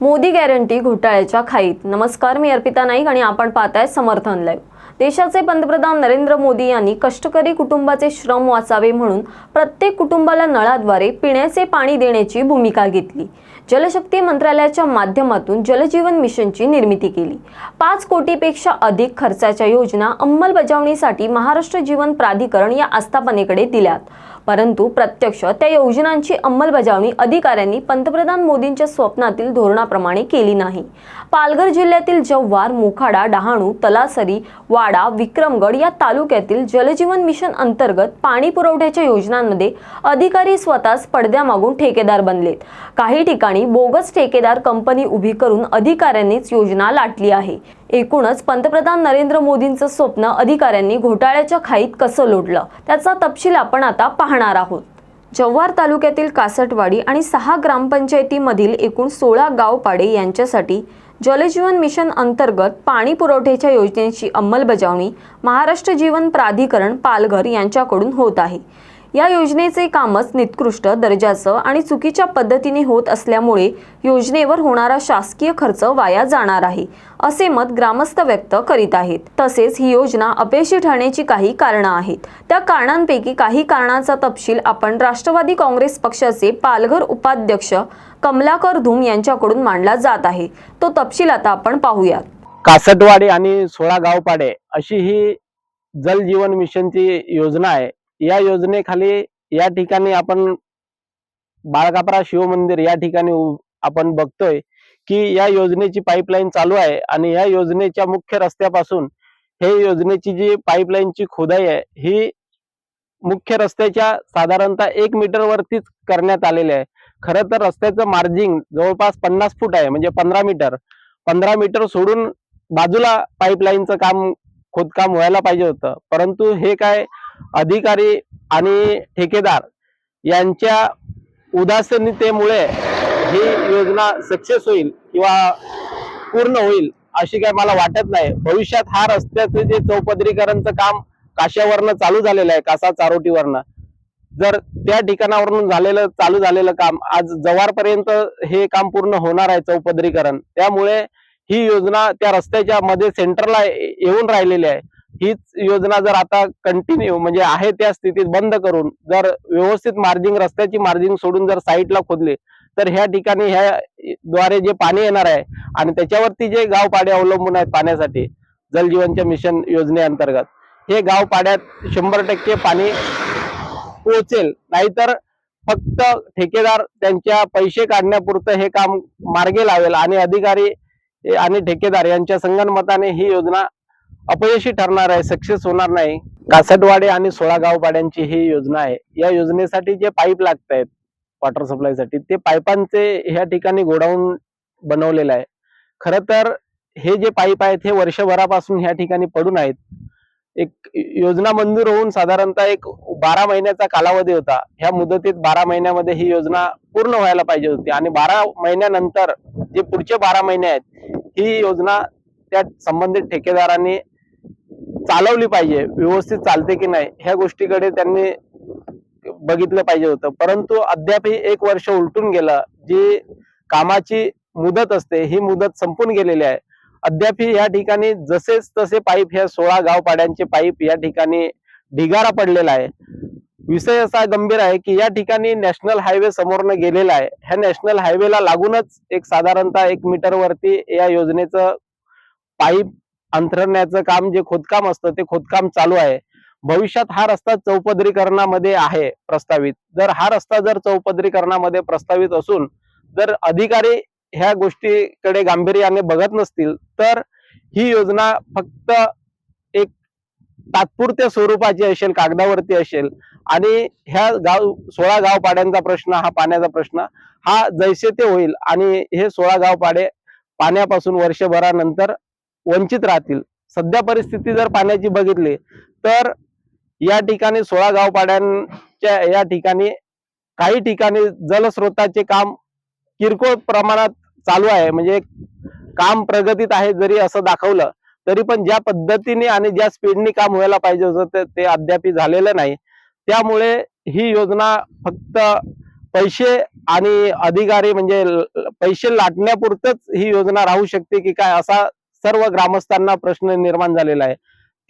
Modi guarantee घोटाळ्याच्या खाईत. नमस्कार मी अर्पिता नाईक आणि आपण पाहताय समर्थन लाईव्ह देशाचे पंतप्रधान नरेंद्र मोदी यांनी कष्टकरी कुटुंबाचे श्रम वाचावे म्हणून प्रत्येक कुटुंबाला नळाद्वारे पिण्याचे पाणी देण्याची भूमिका घेतली. जलशक्ती मंत्रालयाच्या माध्यमातून जलजीवन मिशनची निर्मिती केली. पाच कोटीपेक्षा अधिक खर्चाच्या योजना अंमलबजावणीसाठी महाराष्ट्र जीवन प्राधिकरण या आस्थापनेकडे दिल्यात. परंतु प्रत्यक्ष त्या योजनांची अंमलबजावणी अधिकाऱ्यांनी पंतप्रधान मोदींच्या स्वप्नातील धोरणाप्रमाणे केली नाही. पालघर जिल्ह्यातील जव्हार मोखाडा डहाणू तलासरी वाडा विक्रमगड या तालुक्यातील जलजीवन मिशन अंतर्गत पाणी पुरवठ्याच्या योजनांमध्ये अधिकारी स्वतःच पडद्यामागून ठेकेदार बनलेत. काही ठिकाणी बोगस ठेकेदार कंपनी उभी करून अधिकाऱ्यांनीच योजना लाटली आहे. एकूणच पंतप्रधान नरेंद्र मोदींचं स्वप्न अधिकाऱ्यांनी घोटाळ्याच्या खाईत कसं लोटलं त्याचा तपशील आपण आता पाहणार आहोत. जव्हार तालुक्यातील कासटवाडी आणि सहा ग्रामपंचायतीमधील एकूण सोळा गावपाडे यांच्यासाठी जलजीवन मिशन अंतर्गत पाणी पुरवठ्याच्या योजनेची अंमलबजावणी महाराष्ट्र जीवन प्राधिकरण पालघर यांच्याकडून होत आहे. या योजनेचे कामच निकृष्ट दर्जाचं आणि चुकीच्या पद्धतीने होत असल्यामुळे योजनेवर होणारा शासकीय खर्च वाया जाणार आहे असे मत ग्रामस्थ व्यक्त करीत आहेत. तसेच ही योजना अपयशी ठरण्याची काही कारणं आहेत. त्या कारणांपैकी काही कारणांचा तपशील आपण राष्ट्रवादी काँग्रेस पक्षाचे पालघर उपाध्यक्ष कमलाकर धूम यांच्याकडून मांडला जात आहे. तो तपशील आता आपण पाहूयात. कासटवाडी आणि सोळा गावपाडे अशी ही जल जीवन मिशनची योजना आहे. या योजनेखाली या ठिकाणी आपण बाळकापरा शिवमंदिर या ठिकाणी आपण बघतोय की या योजनेची पाईपलाईन चालू आहे आणि या योजनेच्या मुख्य रस्त्यापासून हे योजनेची जी पाईपलाईनची खोदाई आहे ही मुख्य रस्त्याच्या साधारणतः एक मीटर वरतीच करण्यात आलेली आहे. खरं तर रस्त्याचं मार्जिंग जवळपास पन्नास फूट आहे म्हणजे पंधरा मीटर पंधरा मीटर सोडून बाजूला पाईपलाईनचं काम खोदकाम व्हायला पाहिजे होतं. परंतु हे काय अधिकारी आणि ठेकेदार यांच्या उदासीनतेमुळे ही योजना सक्सेस होईल किंवा पूर्ण होईल अशी काय मला वाटत नाही. भविष्यात हा रस्त्याचं जे चौपदरीकरणचं काम काश्यावरनं चालू झालेलं आहे कासा चारोटीवरनं जर त्या ठिकाणावरून झालेलं चालू झालेलं काम आज जवारपर्यंत हे काम पूर्ण होणार आहे चौपदरीकरण त्यामुळे ही योजना त्या रस्त्याच्या मध्ये सेंटरला येऊन राहिलेली आहे. हीच योजना जर आता कंटिन्यू म्हणजे आहे त्या स्थितीत बंद करून जर व्यवस्थित मार्जिंग रस्त्याची मार्जिंग सोडून जर साईडला खोदले तर ह्या ठिकाणी ह्या द्वारे जे पाणी येणार आहे आणि त्याच्यावरती जे गाव पाडे अवलंबून आहेत पाण्यासाठी जलजीवनच्या मिशन योजनेअंतर्गत हे गाव पाड्यात शंभर टक्के पाणी पोहोचेल. नाहीतर फक्त ठेकेदार त्यांच्या पैसे काढण्यापुरतं हे काम मार्गे लावेल आणि अधिकारी आणि ठेकेदार यांच्या संगणमताने ही योजना अपयशी ठरणार आहे सक्सेस होणार नाही. कासटवाडे आणि सोळा गावपाड्यांची ही योजना आहे. या योजनेसाठी जे पाईप लागत आहेत वॉटर सप्लायसाठी ते पाईपांचे ह्या ठिकाणी गोडाऊन बनवलेलं आहे. खरं तर हे जे पाईप आहेत हे वर्षभरापासून ह्या ठिकाणी पडून आहेत. एक योजना मंजूर होऊन साधारणतः एक बारा महिन्याचा कालावधी होता. ह्या मुदतीत बारा महिन्यामध्ये ही योजना पूर्ण व्हायला पाहिजे होती. आणि बारा महिन्यानंतर जे पुढचे बारा महिने आहेत ही योजना त्या संबंधित ठेकेदारांनी चालवली पाहिजे व्यवस्थित चालते की नाही ह्या गोष्टीकडे त्यांनी बघितलं पाहिजे होतं. परंतु अद्यापही एक वर्ष उलटून गेलं जी कामाची मुदत असते ही मुदत संपून गेलेली आहे. अद्यापही या ठिकाणी जसेच तसे पाईप ह्या सोळा गावपाड्यांचे पाईप या ठिकाणी ढिगारा पडलेला आहे. विषय असा गंभीर आहे की या ठिकाणी नॅशनल हायवे समोरनं गेलेला आहे. ह्या नॅशनल हायवेला लागूनच एक साधारणतः एक मीटरवरती या योजनेचं पाईप अंथरण्याचं काम जे खोदकाम असतं ते खोदकाम चालू आहे. भविष्यात हा रस्ता चौपदरीकरणामध्ये आहे प्रस्तावित. जर हा रस्ता जर चौपदरीकरणामध्ये प्रस्तावित असून जर अधिकारी ह्या गोष्टीकडे गांभीर्याने बघत नसतील तर ही योजना फक्त एक तात्पुरत्या स्वरूपाची असेल कागदावरती असेल. आणि ह्या गाव सोळा गाव पाड्यांचा प्रश्न हा पाण्याचा प्रश्न हा जैसे ते होईल. आणि हे सोळा गाव पाडे पाण्यापासून वर्षभरानंतर वंचित राहतील. सध्या परिस्थिती जर पाण्याची बघितली तर या ठिकाणी सोळा गावपाड्यांच्या या ठिकाणी काही ठिकाणी जलस्रोताचे काम किरकोळ प्रमाणात चालू आहे. म्हणजे काम प्रगतीत आहे जरी असं दाखवलं तरी पण ज्या पद्धतीने आणि ज्या स्पीडने काम व्हायला पाहिजे होतं ते- ते अद्याप झालेलं नाही. त्यामुळे ही योजना फक्त पैसे आणि अधिकारी म्हणजे ल- पैसे लाटण्यापुरतच ही योजना राहू शकते की काय असा सर्व ग्रामस्थांना प्रश्न निर्माण झालेला आहे.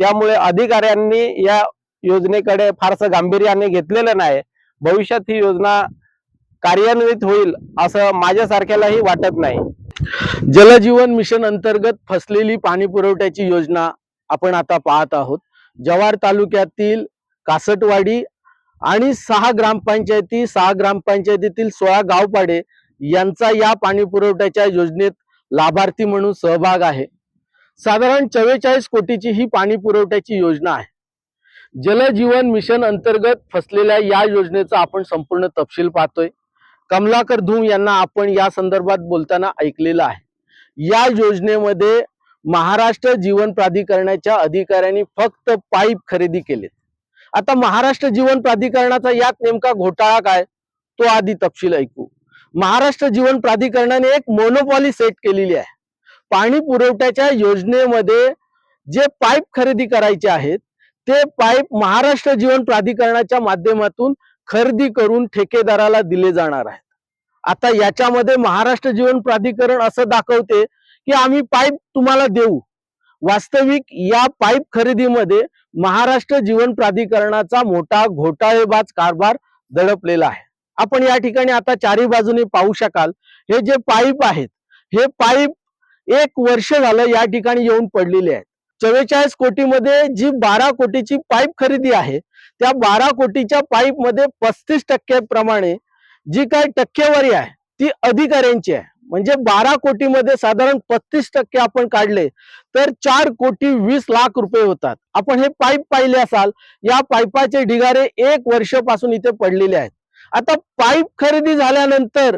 त्यामुळे अधिकाऱ्यांनी या योजनेकडे फारसं गांभीर्याने घेतलेलं नाही. भविष्यात ही योजना कार्यान्वित होईल असं माझ्यासारख्यालाही वाटत नाही. जलजीवन मिशन अंतर्गत फसलेली पाणी पुरवठ्याची योजना आपण आता पाहत आहोत. जव्हार तालुक्यातील कासटवाडी आणि सहा ग्रामपंचायती सहा ग्रामपंचायतीतील सोळा गावपाडे यांचा या पाणी पुरवठ्याच्या योजनेत लाभार्थी म्हणून सहभाग आहे. साधारण चव्वेचाळीस कोटीची ही पाणी पुरवठ्याची योजना आहे. जलजीवन मिशन अंतर्गत फसलेल्या या योजनेचा आपण संपूर्ण तपशील पाहतोय. कमलाकर धूम यांना आपण या संदर्भात बोलताना ऐकलेलं आहे. या योजनेमध्ये महाराष्ट्र जीवन प्राधिकरणाच्या अधिकाऱ्यांनी फक्त पाईप खरेदी केलेत. आता महाराष्ट्र जीवन प्राधिकरणाचा यात नेमका घोटाळा काय? तो आधी तपशील ऐकू. महाराष्ट्र जीवन प्राधिकरणाने एक मोनोपॉली सेट केलेली आहे. पाणी पुरवठ्याच्या योजनेमध्ये जे पाईप खरेदी करायचे आहेत ते पाईप महाराष्ट्र जीवन प्राधिकरणाच्या माध्यमातून खरेदी करून ठेकेदाराला दिले जाणार आहेत. आता याच्यामध्ये महाराष्ट्र जीवन प्राधिकरण असं दाखवते की आम्ही पाईप तुम्हाला देऊ. वास्तविक या पाईप खरेदीमध्ये महाराष्ट्र जीवन प्राधिकरणाचा मोठा घोटाळेबाज कारभार दडपलेला आहे. आपण या ठिकाणी आता चारी बाजूने पाहू शकाल. हे जे पाईप आहेत हे पाईप एक वर्ष झालं या ठिकाणी येऊन पडलेले आहेत. चव्वेचाळीस कोटीमध्ये जी बारा कोटीची पाईप खरेदी आहे त्या बारा कोटीच्या पाईपमध्ये पस्तीस टक्के प्रमाणे जी काही टक्केवारी आहे ती अधिकाऱ्यांची आहे. म्हणजे बारा कोटीमध्ये साधारण पस्तीस टक्के आपण काढले तर चार कोटी वीस लाख रुपये होतात. आपण हे पाईप पाहिले असाल या पाईपाचे ढिगारे एक वर्षापासून इथे पडलेले आहेत. आता पाईप खरेदी झाल्यानंतर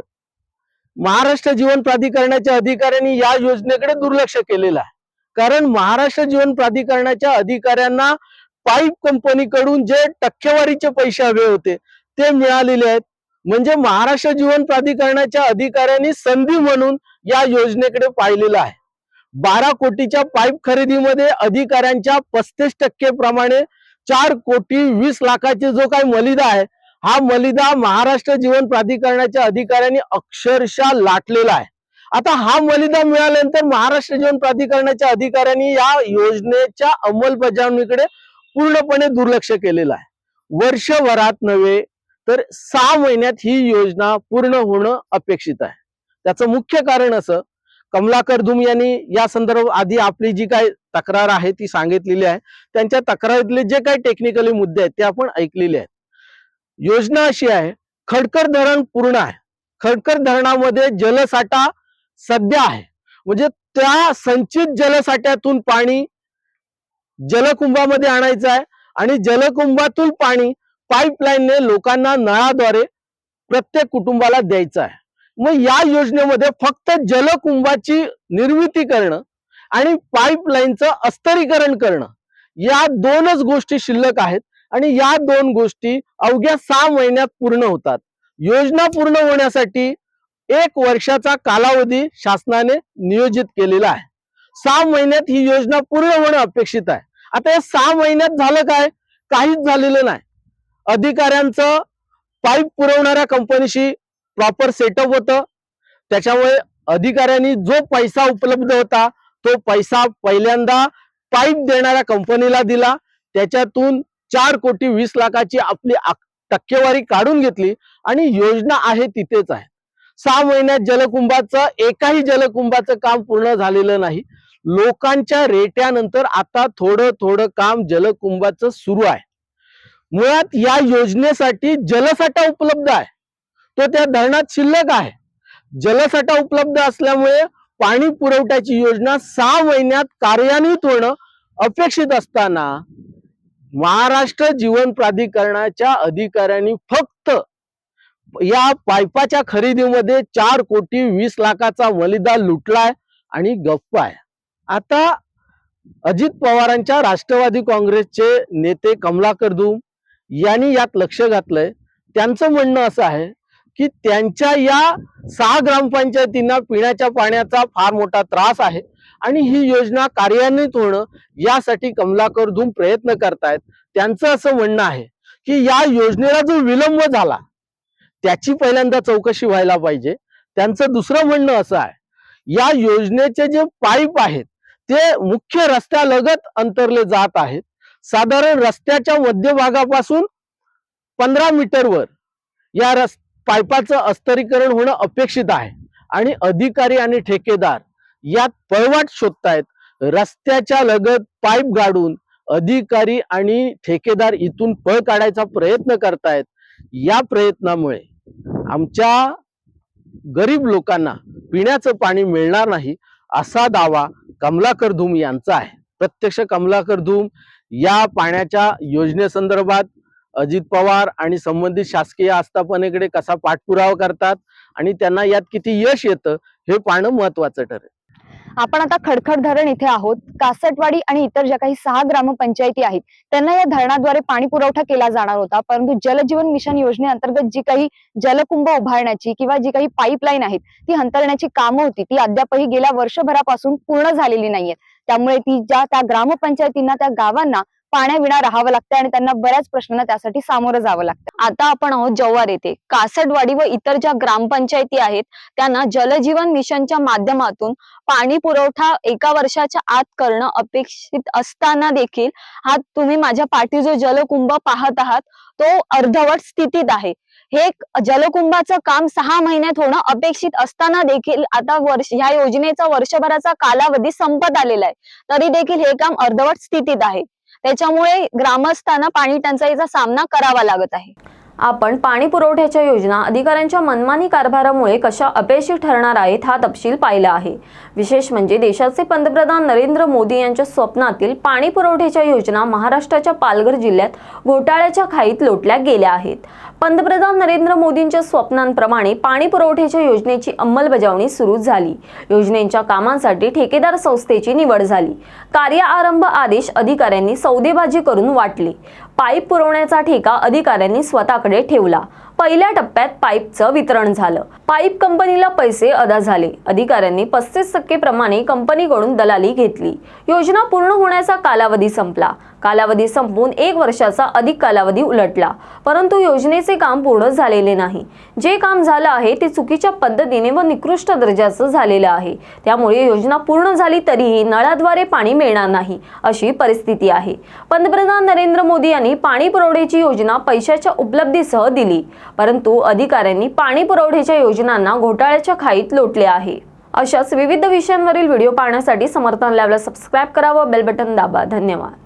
महाराष्ट्र जीवन प्राधिकरणाच्या अधिकाऱ्यांनी या योजनेकडे दुर्लक्ष केलेलं आहे. कारण महाराष्ट्र जीवन प्राधिकरणाच्या अधिकाऱ्यांना पाईप कंपनीकडून जे टक्केवारीचे पैसे हवे होते ते मिळालेले आहेत. म्हणजे महाराष्ट्र जीवन प्राधिकरणाच्या अधिकाऱ्यांनी संधी म्हणून या योजनेकडे पाहिलेलं आहे. बारा कोटीच्या पाईप खरेदीमध्ये अधिकाऱ्यांच्या पस्तीस टक्के प्रमाणे चार कोटी वीस लाखाचे जो काही मलिदा आहे हा मलिदा महाराष्ट्र जीवन प्राधिकरणाच्या अधिकाऱ्यांनी अक्षरशः लाटलेला आहे. आता हा मलिदा मिळाल्यानंतर महाराष्ट्र जीवन प्राधिकरणाच्या अधिकाऱ्यांनी या योजनेच्या अंमलबजावणीकडे पूर्णपणे दुर्लक्ष केलेलं आहे. वर्षभरात नव्हे तर सहा महिन्यात ही योजना पूर्ण होणं अपेक्षित आहे. त्याचं मुख्य कारण असं कमलाकर धुम यांनी या संदर्भात आधी आपली जी काय तक्रार आहे ती सांगितलेली आहे. त्यांच्या तक्रारीतले जे काही टेक्निकली मुद्दे आहेत ते आपण ऐकलेले आहेत. योजना अशी आहे खडकर धरण पूर्ण आहे. खडकर धरणामध्ये जलसाठा सध्या आहे. म्हणजे त्या संचित जलसाठ्यातून पाणी जलकुंभामध्ये आणायचं आहे आणि जलकुंभातून पाणी पाईपलाईनने लोकांना नळाद्वारे प्रत्येक कुटुंबाला द्यायचं आहे. मग या योजनेमध्ये फक्त जलकुंभाची निर्मिती करणं आणि पाईपलाईनचं अस्तरीकरण करणं या दोनच गोष्टी शिल्लक आहेत. आणि या दोन गोष्टी अवघ्या सहा महिन्यात पूर्ण होतात. योजना पूर्ण होण्यासाठी एक वर्षाचा कालावधी शासनाने नियोजित केलेला आहे. सहा महिन्यात ही योजना पूर्ण होणं अपेक्षित आहे. आता या सहा महिन्यात झालं काय? काहीच झालेलं नाही. अधिकाऱ्यांचं पाईप पुरवणाऱ्या कंपनीशी प्रॉपर सेटअप होतं. त्याच्यामुळे अधिकाऱ्यांनी जो पैसा उपलब्ध होता तो पैसा पहिल्यांदा पाईप देणाऱ्या कंपनीला दिला. त्याच्यातून चार कोटी वीस लाखाची आपली टक्केवारी काढून घेतली आणि योजना आहे तिथेच आहे. सहा महिन्यात जलकुंभाचं एकाही जलकुंभाचं काम पूर्ण झालेलं नाही. लोकांच्या रेट्यानंतर आता थोडं थोडं काम जलकुंभाचं सुरू आहे. मुळात या योजनेसाठी जलसाठा उपलब्ध आहे. तो त्या धरणात शिल्लक आहे. जलसाठा उपलब्ध असल्यामुळे पाणी पुरवठ्याची योजना सहा महिन्यात कार्यान्वित होणं अपेक्षित असताना महाराष्ट्र जीवन प्राधिकरणाच्या अधिकाऱ्यांनी फक्त या पाईपाच्या खरेदीमध्ये चार कोटी वीस लाखाचा मलिदा लुटलाय आणि गप्प आहे आता अजित पवारांच्या राष्ट्रवादी काँग्रेसचे नेते कमलाकर धूम यांनी यात लक्ष घातलंय. त्यांचं म्हणणं असं आहे की त्यांच्या या सहा ग्रामपंचायतींना पिण्याच्या पाण्याचा फार मोठा त्रास आहे. आणि ही योजना कार्यान्वित होणं यासाठी कमलाकर धूम प्रयत्न करतायत. त्यांचं असं म्हणणं आहे की या योजनेला जो विलंब झाला त्याची पहिल्यांदा चौकशी व्हायला पाहिजे. त्यांचं दुसरं म्हणणं असं आहे या योजनेचे जे पाईप आहेत ते मुख्य रस्त्यालगत अंतरले जात आहेत. साधारण रस्त्याच्या मध्यभागापासून पंधरा मीटरवर या रस् पाईपाचं अस्तरीकरण होणं अपेक्षित आहे. आणि अधिकारी आणि ठेकेदार यात पळवाट शोधतायत. रस्त्याच्या लगत पाईप गाडून अधिकारी आणि ठेकेदार इथून पळ काढायचा प्रयत्न करतायत. या प्रयत्नामुळे आमच्या गरीब लोकांना पिण्याचं पाणी मिळणार नाही असा दावा कमलाकर धूम यांचा आहे. प्रत्यक्ष कमलाकर धूम या पाण्याच्या योजनेसंदर्भात अजित पवार आणि संबंधित शासकीय आस्थापनेकडे कसा पाठपुरावा करतात आणि त्यांना यात किती यश येतं हे पाहणं महत्वाचं ठरेल. आपण आता खडखड धरण इथे आहोत. कासटवाडी आणि इतर ज्या काही सहा ग्रामपंचायती आहेत त्यांना या धरणाद्वारे पाणी पुरवठा केला जाणार होता. परंतु जलजीवन मिशन योजनेअंतर्गत जी काही जलकुंभ उभारण्याची किंवा जी काही पाईपलाईन आहेत ती हंतरण्याची कामं होती. ती अद्यापही गेल्या वर्षभरापासून पूर्ण झालेली नाहीये त्यामुळे ती ज्या त्या ग्रामपंचायतींना त्या गावांना पाण्याविना राहावं लागतं आणि त्यांना बऱ्याच प्रश्नांना त्यासाठी सामोरं जावं लागतं आता आपण आहोत जव्हार येथे. कासटवाडी व इतर ज्या ग्रामपंचायती आहेत त्यांना जलजीवन मिशनच्या माध्यमातून पाणी पुरवठा एका वर्षाच्या आत करणं अपेक्षित असताना देखील हा तुम्ही माझ्या पाठी जो जलकुंभ पाहत आहात तो अर्धवट स्थितीत आहे. हे जलकुंभाचं काम सहा महिन्यात होणं अपेक्षित असताना देखील आता वर्ष ह्या योजनेचा वर्षभराचा कालावधी संपत आलेला आहे. तरी देखील हे काम अर्धवट स्थितीत आहे. त्याच्यामुळे ग्रामस्थांना पाणी टंचाईचा सामना करावा लागत आहे. आपण पाणी पुरवठ्याच्या योजना अधिकाऱ्यांच्या मनमानी कारभारामुळे कशा अपयशी ठरणार आहेत हा तपशील पाहिला आहे. विशेष म्हणजे देशाचे पंतप्रधान नरेंद्र मोदी यांच्या स्वप्नातील पाणी पुरवठ्याच्या योजना महाराष्ट्राच्या पालघर जिल्ह्यात घोटाळ्याच्या खाईत लोटल्या गेल्या आहेत. पंतप्रधान नरेंद्र मोदींच्या स्वप्नांप्रमाणे पाणी पुरवठ्याच्या योजनेची अंमलबजावणी सुरू झाली. योजनेच्या कामांसाठी ठेकेदार संस्थेची निवड झाली. कार्य आरंभ आदेश अधिकाऱ्यांनी सौदेबाजी करून वाटले. पाईप पुरवण्याचा ठेका अधिकाऱ्यांनी स्वतःकडे ठेवला. पहिल्या टप्प्यात पाईपचं वितरण झालं. पाईप कंपनीला पैसे अदा झाले. अधिकाऱ्यांनी पस्तीस टक्के प्रमाणे कंपनीकडून दलाली घेतली. योजना पूर्ण होण्याचा कालावधी संपला. कालावधी संपून एक वर्षाचा अधिक कालावधी उलटला. परंतु योजनेचे काम पूर्ण झालेले नाही. जे काम झालं आहे ते चुकीच्या पद्धतीने व निकृष्ट दर्जाचं झालेलं आहे. त्यामुळे योजना पूर्ण झाली तरीही नळाद्वारे पाणी मिळणार नाही अशी परिस्थिती आहे. पंतप्रधान नरेंद्र मोदी यांनी पाणी पुरवठ्याची योजना पैशाच्या उपलब्धीसह दिली. परंतु अधिकाऱ्यांनी पाणी पुरवठ्याच्या योजनांना घोटाळ्याच्या खाईत लोटले आहे. अशाच विविध विषयांवरील व्हिडिओ पाहण्यासाठी समर्थन लॅबला सबस्क्राईब करा व बेल बटन दाबा. धन्यवाद.